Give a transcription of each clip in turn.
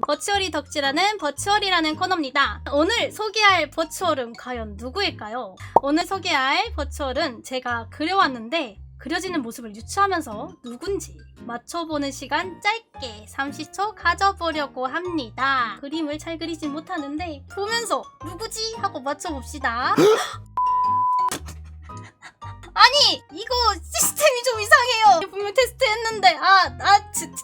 버추얼이 덕질하는 버추얼이라는 코너입니다. 오늘 소개할 버추얼은 과연 누구일까요? 오늘 소개할 버추얼은 제가 그려왔는데 그려지는 모습을 유추하면서 누군지 맞춰보는 시간 짧게 30초 가져보려고 합니다. 그림을 잘 그리진 못하는데 보면서 누구지? 하고 맞춰봅시다. 아니 이거 시스템이 좀 이상해요. 분명 테스트 했는데 아아 진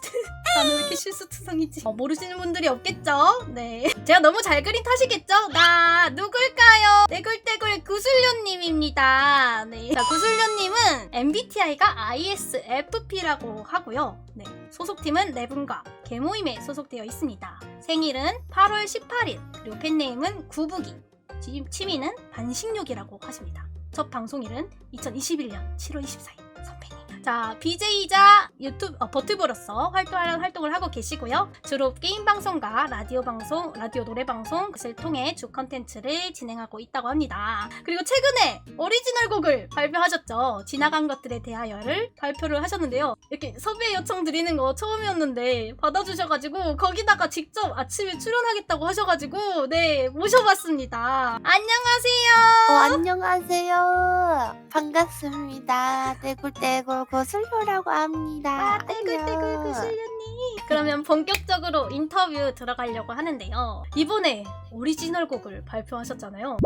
나는 왜 이렇게 실수투성이지? 어, 모르시는 분들이 없겠죠? 네. 제가 너무 잘 그린 탓이겠죠? 나 누굴까요? 떼굴떼굴 구슬료님입니다. 네. 자, 구슬료님은 MBTI가 ISFP라고 하고요. 네. 소속팀은 레븐과 개모임에 소속되어 있습니다. 생일은 8월 18일, 그리고 팬네임은 구부기, 지- 취미는 반식욕이라고 하십니다. 첫 방송일은 2021년 7월 24일. 선배님. 자, BJ이자 유튜브 어, 버튜버로서 활동하는 활동을 하고 계시고요. 주로 게임 방송과 라디오 방송, 라디오 노래 방송 것을 통해 주 컨텐츠를 진행하고 있다고 합니다. 그리고 최근에 오리지널 곡을 발표하셨죠. 지나간 것들에 대하여를 발표를 하셨는데요. 이렇게 섭외 요청 드리는 거 처음이었는데 받아주셔가지고 거기다가 직접 아침에 출연하겠다고 하셔가지고 네 모셔봤습니다. 안녕하세요. 어, 안녕하세요. 반갑습니다. 떼굴떼굴 고슬로라고 합니다. 아, 떼굴떼굴 안녕. 구슬련님. 그러면 본격적으로 인터뷰 들어가려고 하는데요. 이번에 오리지널 곡을 발표하셨잖아요.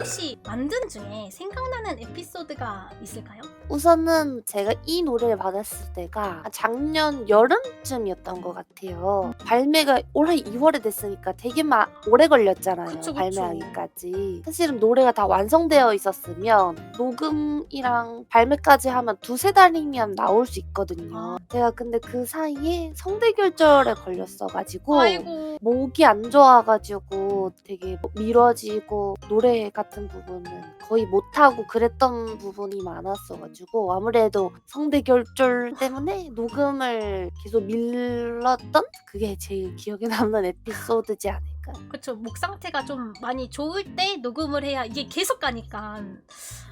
혹시 만든 중에 생각나는 에피소드가 있을까요? 우선은 제가 이 노래를 받았을 때가 작년 여름쯤이었던 것 같아요. 발매가 올해 2월에 됐으니까 되게 막 오래 걸렸잖아요. 그쵸, 그쵸. 발매하기까지. 사실은 노래가 다 완성되어 있었으면 녹음이랑 발매까지 하면 두세 달이면 나올 수 있거든요. 아. 제가 근데 그 사이에 성대결절에 걸렸어가지고 아이고. 목이 안 좋아가지고 되게 뭐 미뤄지고 노래 같은 부분은 거의 못하고 그랬던 부분이 많았어가지고 아무래도 성대 결절 때문에 녹음을 계속 밀렀던 그게 제일 기억에 남는 에피소드지 않을까. 그쵸. 목 상태가 좀 많이 좋을 때 녹음을 해야 이게 계속 가니까.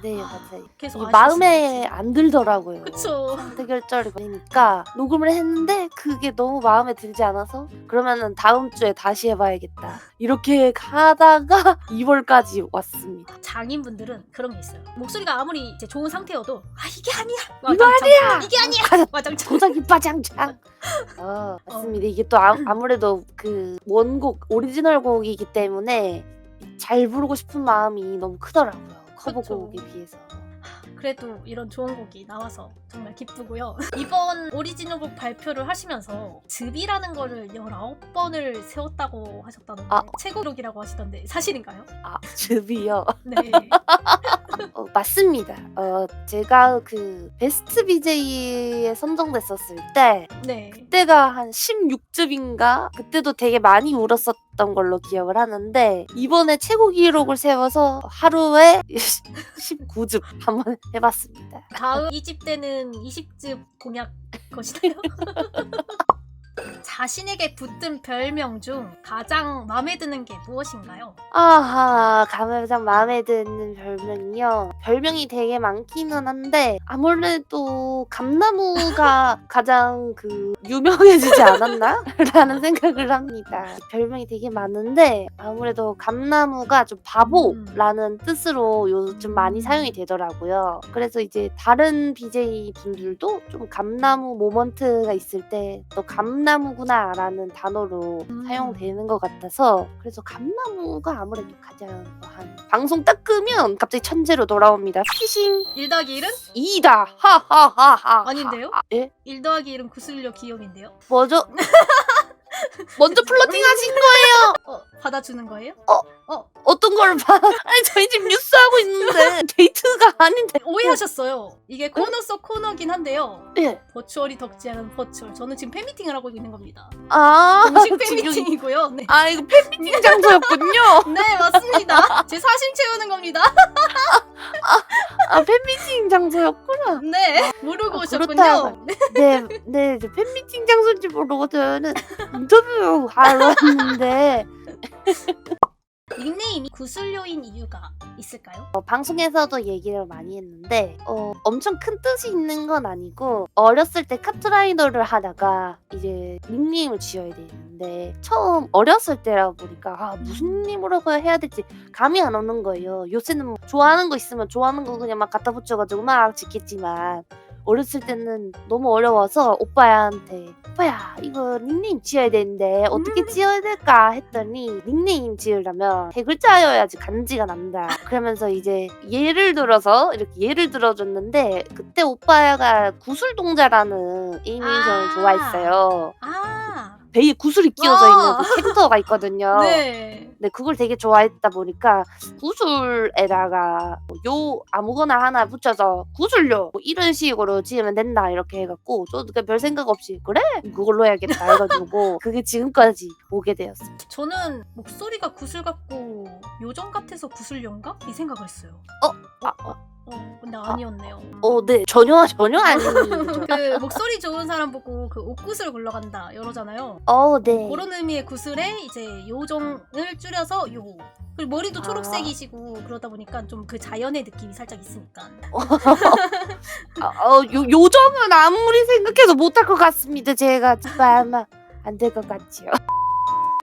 네 아, 맞아요. 계속 이게 마음에 수안 들더라고요. 그쵸. 성대결절이 걸리니까 녹음을 했는데 그게 너무 마음에 들지 않아서 그러면은 다음 주에 다시 해봐야겠다. 이렇게 하다가 2월까지 왔습니다. 장인분들은 그런 게 있어요. 목소리가 아무리 이제 좋은 상태여도 아 이게 아니야. 이거. 아니야! 이게 아니야. 가자, 와장창. 도자기 빠장창. 어, 맞습니다. 이게 또 아, 아무래도 그 원곡 오리지널 곡이기 때문에 잘 부르고 싶은 마음이 너무 크더라고요. 커버곡에 비해서. 그래도 이런 좋은 곡이 나와서 정말 기쁘고요. 이번 오리지널 곡 발표를 하시면서 즙이라는 거를 19번을 세웠다고 하셨다던데 아. 최고 기록이라고 하시던데 사실인가요? 아, 즙이요. 네. 어, 맞습니다. 어, 제가 그 베스트 BJ에 선정됐었을 때 네. 그때가 한 16즙인가? 그때도 되게 많이 울었었던 걸로 기억을 하는데 이번에 최고 기록을 세워서 하루에 19즙 한번 해봤습니다. 다음 2집 때는 20집 공약 것이나요? 자신에게 붙든 별명 중 가장 마음에 드는 게 무엇인가요? 아하, 가장 마음에 드는 별명이요. 별명이 되게 많기는 한데 아무래도 감나무가 가장 그 유명해지지 않았나? 라는 생각을 합니다. 별명이 되게 많은데 아무래도 감나무가 좀 바보라는 뜻으로 요즘 많이 사용이 되더라고요. 그래서 이제 다른 BJ 분들도 좀 감나무 모먼트가 있을 때 또 감나무 구나 라는 단어로 음. 사용되는 것 같아서 그래서 감나무가 아무래도 가장 한 방송 딱 끄면 갑자기 천재로 돌아옵니다. 피싱 1 더하기 1은? 2다 하하하하 아닌데요? 예? 1 더하기 1은 구슬려 기억인데요? 뭐죠? 먼저 플러팅 하신 거예요. 어, 받아주는 거예요? 어떤 걸 봐? 아니 저희 집 뉴스 하고 있는데 데이트가 아닌데. 오해하셨어요. 이게 코너 속 코너긴 한데요. 예. 버추얼이 덕지하는 버추얼. 저는 지금 팬미팅을 하고 있는 겁니다. 아 공식 지금- 팬미팅이고요. 네. 아 이거 팬미팅 장소였군요. 네, 맞습니다. 제 사심 채우는 겁니다. 아 팬미팅 장소였구나. 네, 모르고 아, 오셨군요. 네, 네, 저 팬미팅 장소인지 모르고 저는 인터뷰 하러 왔는데 닉네임이 구슬료인 이유가 있을까요? 어, 방송에서도 얘기를 많이 했는데 어, 엄청 큰 뜻이 있는 건 아니고 어렸을 때 카트라이더를 하다가 이제 닉네임을 지어야 되는데 처음 어렸을 때라 보니까 아, 무슨 닉네임으로 해야 될지 감이 안 오는 거예요. 요새는 뭐 좋아하는 거 있으면 좋아하는 거 그냥 막 갖다 붙여가지고 막 짓겠지만 어렸을 때는 너무 어려워서 오빠한테 오빠야 이거 닉네임 지어야 되는데 어떻게 지어야 될까 했더니 닉네임 지으려면 세 글자여야지 간지가 난다. 그러면서 이제 예를 들어서 이렇게 예를 들어줬는데 그때 오빠가 구슬동자라는 애니메이션을 아. 좋아했어요. 아, 배에 구슬이 끼워져 와. 있는 그 캐릭터가 있거든요 네. 네, 그걸 되게 좋아했다 보니까 구슬에다가 뭐요 아무거나 하나 붙여서 구슬요 뭐 이런 식으로 지으면 된다 이렇게 해갖고 저도 그냥 별 생각 없이 그래 그걸로 해야겠다 해가지고 그게 지금까지 오게 되었어요. 저는 목소리가 구슬 같고 요정 같아서 구슬용가? 이 생각을 했어요. 아, 어, 어, 근데 아니었네요. 어, 네 전혀 전혀 아니죠. 그 목소리 좋은 사람 보고 그 옷구슬 굴러간다 이러잖아요. 어, 네. 그런 의미의 구슬에 이제 요정을 줄여서 요. 그리고 머리도 아. 초록색이시고 그러다 보니까 좀 그 자연의 느낌이 살짝 있으니까. 아, 어, 요 요정은 아무리 생각해도 못할 것 같습니다. 제가 아마 안 될 것 같지요.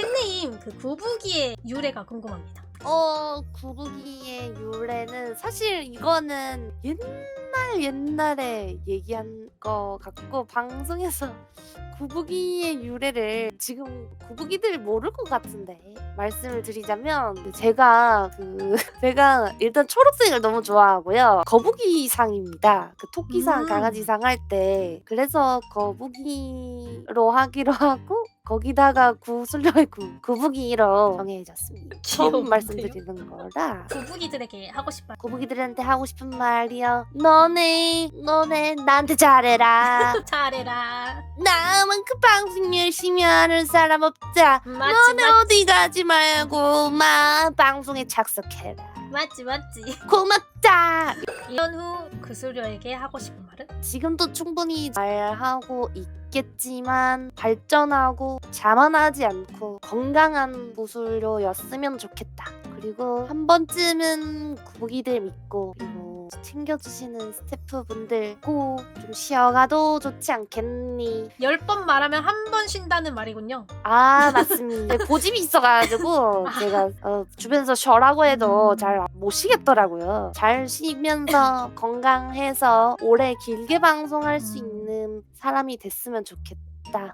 닉네임 그 구부기의 유래가 궁금합니다. 어, 구부기의 유래는 사실 이거는 옛날 옛날에 얘기한 거 같고 방송에서 구부기의 유래를 지금 구부기들 모를 것 같은데 말씀을 드리자면 제가 그 제가 일단 초록색을 너무 좋아하고요. 거북이상입니다. 그 토끼상 음. 강아지상 할 때. 그래서 거북이로 하기로 하고 거기다가 구슬려의 구 구부기로 정해졌습니다 처음 귀여운데요? 말씀드리는 거라 구부기들에게 하고 싶어요. 거북이들한테 하고 싶은 말이요. 너네, 너네 나한테 잘해라. 잘해라. 나만큼 방송 열심히 하는 사람 없다. 맞지 너네 맞지 어디 가지 말고 막 방송에 착석해라. 맞지 맞지. 고맙다. 이런 후 구슬료에게 하고 싶은 말은? 지금도 충분히 잘하고 있겠지만 발전하고 자만하지 않고 건강한 무술료였으면 좋겠다. 그리고 한 번쯤은 구기들 믿고 그리고 챙겨주시는 스태프분들 꼭 좀 쉬어가도 좋지 않겠니? 열 번 말하면 한 번 쉰다는 말이군요. 아 맞습니다. 고집이 있어가지고 제가 어, 주변에서 쉬라고 해도 음. 잘못 쉬겠더라고요. 잘 쉬면서 건강해서 오래 길게 방송할 수 음. 있는 사람이 됐으면 좋겠다.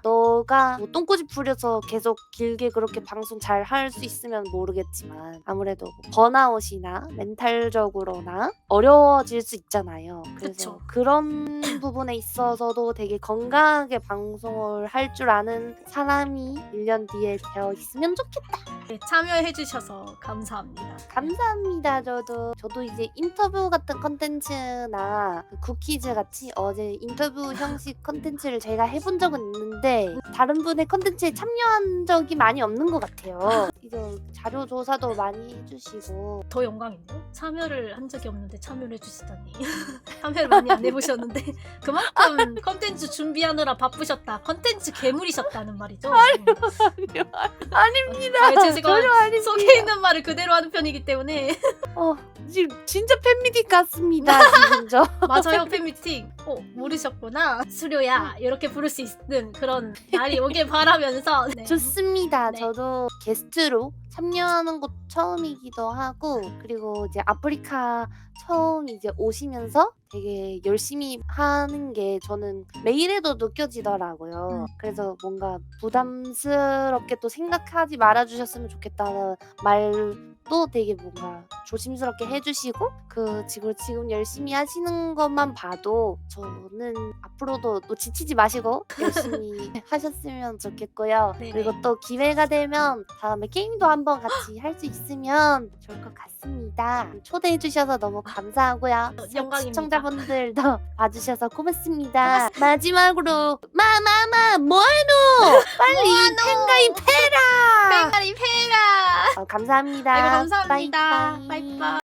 너가 뭐 똥꼬집 부려서 계속 길게 그렇게 방송 잘 할 수 있으면 모르겠지만 아무래도 뭐 번아웃이나 멘탈적으로나 어려워질 수 있잖아요. 그래서 그쵸. 그런 부분에 있어서도 되게 건강하게 방송을 할 줄 아는 사람이 1년 뒤에 되어 있으면 좋겠다. 네, 참여해주셔서 감사합니다. 감사합니다. 저도 저도 이제 인터뷰 같은 컨텐츠나 그 쿠키즈 같이 어제 인터뷰 형식 컨텐츠를 제가 해본 적은 있는데 다른 분의 컨텐츠에 참여한 적이 많이 없는 것 같아요. 이제 자료 조사도 많이 해주시고 더 영광인데요? 참여를 한 적이 없는데 참여를 해주시다니. 참여를 많이 안 해보셨는데 그만큼 컨텐츠 준비하느라 바쁘셨다. 컨텐츠 괴물이셨다는 말이죠. 음. 아닙니다. 아, 제가 아닙니다. 속에 있는 말을 그대로 하는 편이기 때문에 어, 지금 진짜 팬미팅 같습니다. 지금 저. 맞아요 팬미팅. 어 모르셨구나. 수료야 이렇게 부를 수 있는 그런 날이 오길 바라면서 네. 좋습니다. 네. 저도 게스트로 참여하는 곳 처음이기도 하고 그리고 이제 아프리카 처음 이제 오시면서 되게 열심히 하는 게 저는 매일에도 느껴지더라고요. 음. 그래서 뭔가 부담스럽게 또 생각하지 말아주셨으면 좋겠다는 말 도 되게 뭔가 조심스럽게 해주시고 그 지금 지금 열심히 하시는 것만 봐도 저는 앞으로도 또 지치지 마시고 열심히 하셨으면 좋겠고요. 네네. 그리고 또 기회가 되면 다음에 게임도 한번 같이 할 수 있으면 좋을 것 같습니다. 초대해 주셔서 너무 감사하고요. 어, 영광입니다. 시청자분들도 봐주셔서 고맙습니다. 마지막으로 마마마 뭐하노? 빨리? 팬가입해라. 뺑가리 페라. 어, 감사합니다. 아이고 감사합니다. 빠이빠이. 빠이빠이.